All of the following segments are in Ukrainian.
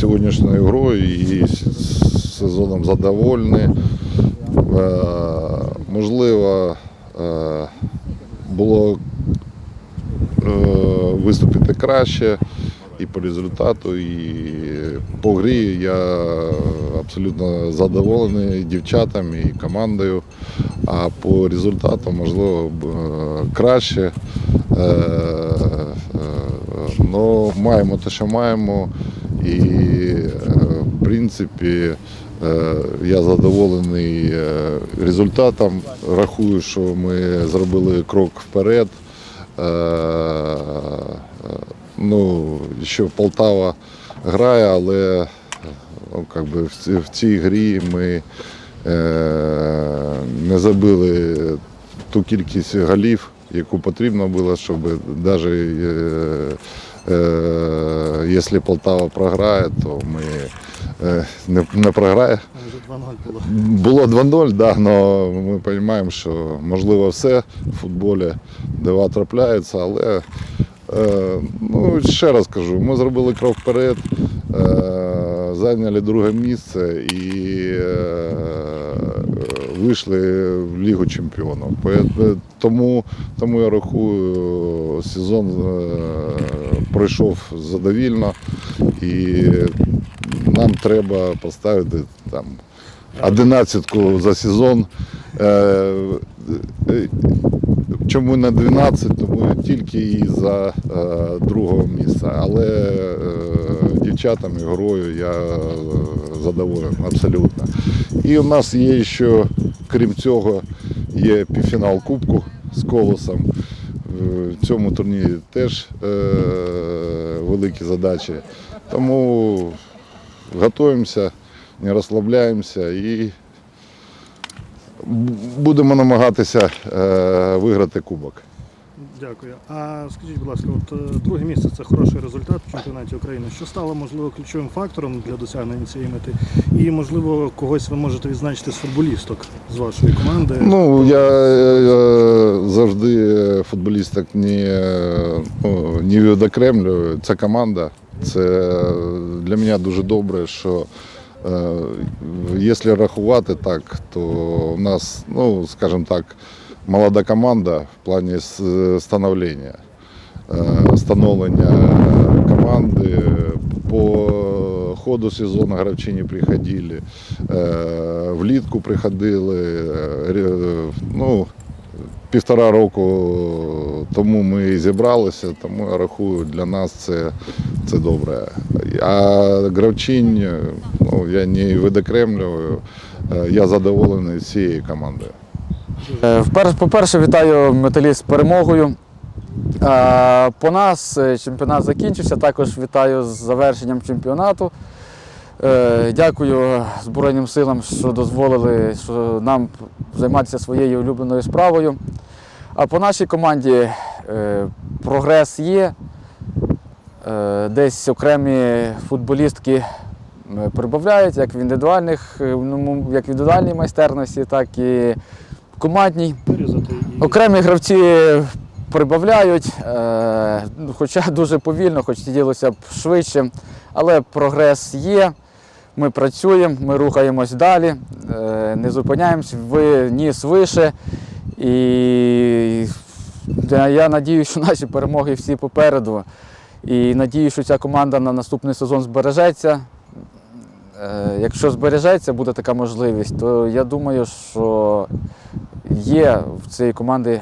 сьогоднішньою грою і сезоном задоволені. Е, Можливо, е, було е, виступити краще і по результату, і по грі я абсолютно задоволений дівчатами і командою. А по результату, можливо, краще. Е, Ну, маємо те, що маємо. І, е, в принципі, е, я задоволений е, результатом. Рахую, що ми зробили крок вперед. Ну, ще Полтава грає, але ну, как би, в ці- в цій грі ми не забили ту кількість голів, яку потрібно було, щоб навіть е, е, якщо Полтава програє, то ми е, не, не програє. Вже 2-0 було. Було 2-0, да, але ми розуміємо, що можливо все в футболі дива трапляються, але е, ну, ще раз кажу, ми зробили крок вперед, е, зайняли друге місце і вийшли в Лігу чемпіонів. Тому, тому я рахую, сезон е, пройшов задовільно і нам треба поставити там одинадцятку за сезон. Е, е, Чому не 12? Тому тільки і за другого місця. Але дівчатам і грою я задоволений абсолютно. І у нас є ще, крім цього, є півфінал Кубку з колосом. В цьому турнірі теж е, великі задачі. Тому готуємося, не розслабляємося і будемо намагатися е, виграти кубок. Дякую. А скажіть, будь ласка, от е, друге місце це хороший результат в чемпіонаті України. Що стало можливо ключовим фактором для досягнення цієї мети? І можливо когось ви можете відзначити з футболісток з вашої команди? Ну, я е, завжди футболісток не, е, ну, не відокремлюю. Це команда. Це для мене дуже добре, що е, якщо рахувати так, то у нас, ну, скажімо так, молода команда в плані становлення. Е, становлення команди по ходу сезону гравчині приходили, е, влітку приходили. Ну, півтора року тому ми зібралися, тому я рахую, для нас це, це добре. А гравчинь, ну, я не видокремлюю, е, я задоволений всією командою. Е, По-перше, вітаю металіст з перемогою. Е, По нас е, чемпіонат закінчився. Також вітаю з завершенням чемпіонату. Дякую Збройним силам, що дозволили нам займатися своєю улюбленою справою. А по нашій команді прогрес є. Десь окремі футболістки прибавляють як в індивідуальних, ну, як в індивідуальній майстерності, так і командній. Окремі гравці прибавляють, е, хоча дуже повільно, хоч хотілося б швидше, але прогрес є. Ми працюємо, ми рухаємось далі, е, не зупиняємось, ви ніс вище. І я- я надіюся, що наші перемоги всі попереду. І надію, що ця команда на наступний сезон збережеться. Е, Якщо збережеться, буде така можливість, то я думаю, що є в цієї команди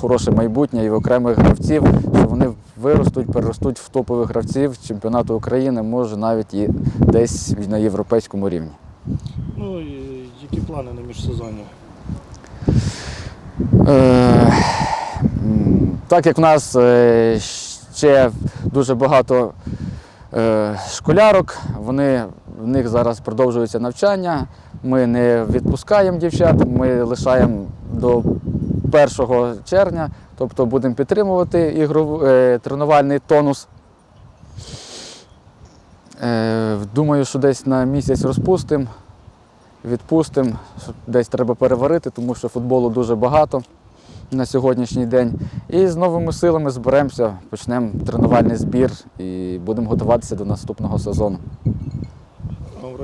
хороше майбутнє і в окремих гравців, що вони виростуть, переростуть в топових гравців чемпіонату України, може навіть і десь на європейському рівні. ну і які плани на міжсезоння? Е, Так як в нас е, ще дуже багато е, школярок, вони, в них зараз продовжується навчання. Ми не відпускаємо дівчат, ми лишаємо до 1 червня, тобто будемо підтримувати ігров, е, тренувальний тонус. Е, Думаю, що десь на місяць розпустимо, відпустимо, десь треба переварити, тому що футболу дуже багато. на сьогоднішній день. І з новими силами зберемося, почнемо тренувальний збір і будемо готуватися до наступного сезону.